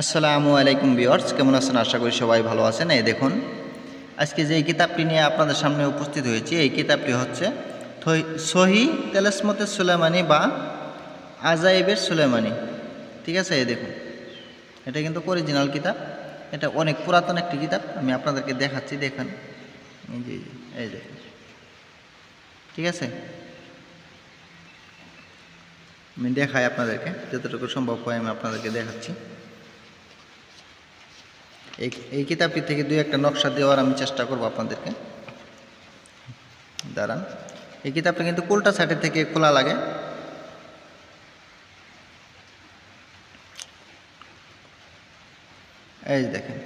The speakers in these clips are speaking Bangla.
আসসালামু আলাইকুম বিয়ার্স কেমন আছেন? আশা করি সবাই ভালো আছেন। এই দেখুন আজকে যে কিতাবটি নিয়ে আপনাদের সামনে উপস্থিত হয়েছি এই কিতাবটি হচ্ছে সহি তেলাসমতে সুলেমানি বা আজাইবের সুলেমানি ঠিক আছে? এই দেখুন এটা কিন্তু অরিজিনাল কিতাব। এটা অনেক পুরাতন একটি কিতাব আমি আপনাদেরকে দেখাচ্ছি দেখেন। যে এই যে, ঠিক আছে? আমি দেখাই আপনাদেরকে যতটুকু সম্ভব হয় আমি আপনাদেরকে দেখাচ্ছি। এই এই কিতাবটি থেকে দুই একটা নকশা দেওয়ার আমি চেষ্টা করব আপনাদেরকে। দাঁড়ান। এই কিতাবটা কিন্তু কোলটা সাইডের থেকে খোলা লাগে। এই দেখেন,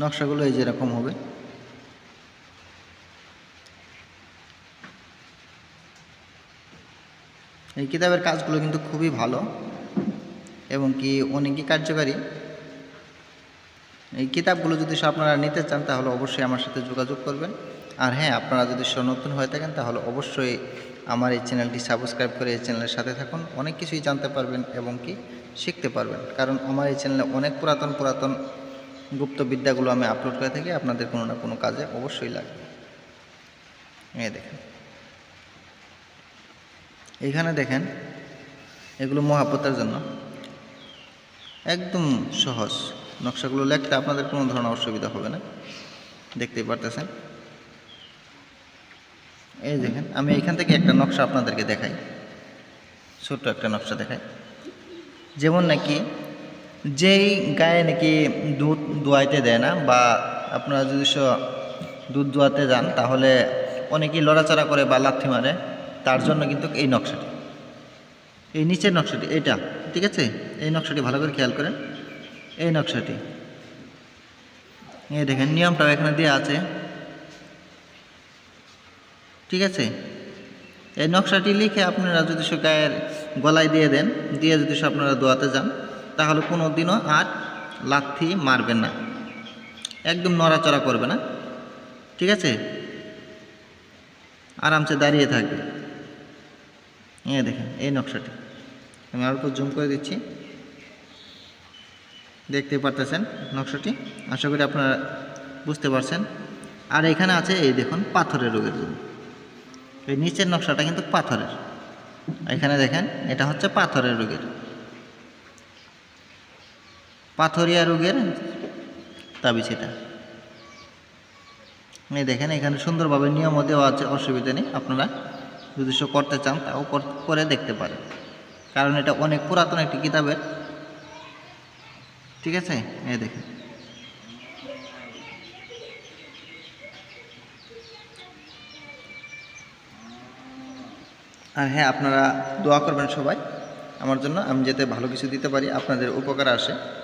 নকশাগুলো এই যেরকম হবে। এই কিতাবের কাজগুলো কিন্তু খুবই ভালো এবং কি অনেকই কার্যকারী। এই কিতাবগুলো যদি আপনারা নিতে চান, তাহলে অবশ্যই আমার সাথে যোগাযোগ করবেন। আর হ্যাঁ আপনারা যদি নতুন হয়ে থাকেন, তাহলে অবশ্যই আমার এই চ্যানেলটি সাবস্ক্রাইব করে এই চ্যানেলের সাথে থাকুন। অনেক কিছুই জানতে পারবেন এবং কি শিখতে পারবেন। কারণ আমার এই চ্যানেলে অনেক পুরাতন পুরাতন গুপ্ত বিদ্যাগুলো আমি আপলোড করে থাকি। আপনাদের কোনো না কোনো কাজে অবশ্যই লাগবে। এই দেখেন। এইখানে দেখেন, এগুলো মহাপতার জন্য। একদম সহজ। নকশাগুলো লেখতে আপনাদের কোনো ধরনের অসুবিধা হবে না। দেখতেই পারতেছেন। এই দেখেন, আমি এখান থেকে একটা নকশা আপনাদেরকে দেখাই। ছোট্ট একটা নকশা দেখাই। যেমন নাকি যেই গায়ে নাকি দুধ দোয়াইতে দেয় না, বা আপনারা যদি দুধ দোয়াতে যান, তাহলে অনেকেই লড়াচড়া করে বা লাথি মারে। তার জন্য কিন্তু এই নকশাটি। এই নিচের নকশাটি এইটা ঠিক আছে? এই নকশাটি ভালো করে খেয়াল করেন। এই নকশাটি। এই দেখেন, নিয়মটাও এখানে দেওয়া আছে। ঠিক আছে? এই নকশাটি লিখে আপনারা যদি সে গায়ের গলায় দিয়ে দেন, দিয়ে যদি সে আপনারা দোয়াতে যান, তাহলে কোনো দিনও আর লাথি মারবেন না। একদম নড়াচড়া করবে না। ঠিক আছে? আরামসে দাঁড়িয়ে থাকবে। এই দেখেন, এই নকশাটি। আমি অল্প জুম করে দিচ্ছি। দেখতে পারতেছেন নকশাটি। আশা করি আপনারা বুঝতে পারছেন। আর এখানে আছে এই দেখুন পাথরের রোগের জন্য। এই নিচের নকশাটা কিন্তু পাথরের। এখানে দেখেন, এটা হচ্ছে পাথরের রোগের। পাথরিয়া রোগের তাবিজ এটা। এই দেখেন, এখানে সুন্দরভাবে নিয়মও দেওয়া আছে, অসুবিধা নেই। আপনারা যদি করতে চান, তাও করে দেখতে পারেন। কারণ এটা অনেক পুরাতন একটি কিতাবের ঠিক আছে? এ দেখেন। আর হ্যাঁ আপনারা দোয়া করবেন সবাই। আমার জন্য আমি যাতে ভালো কিছু দিতে পারি, আপনাদের উপকার আসে।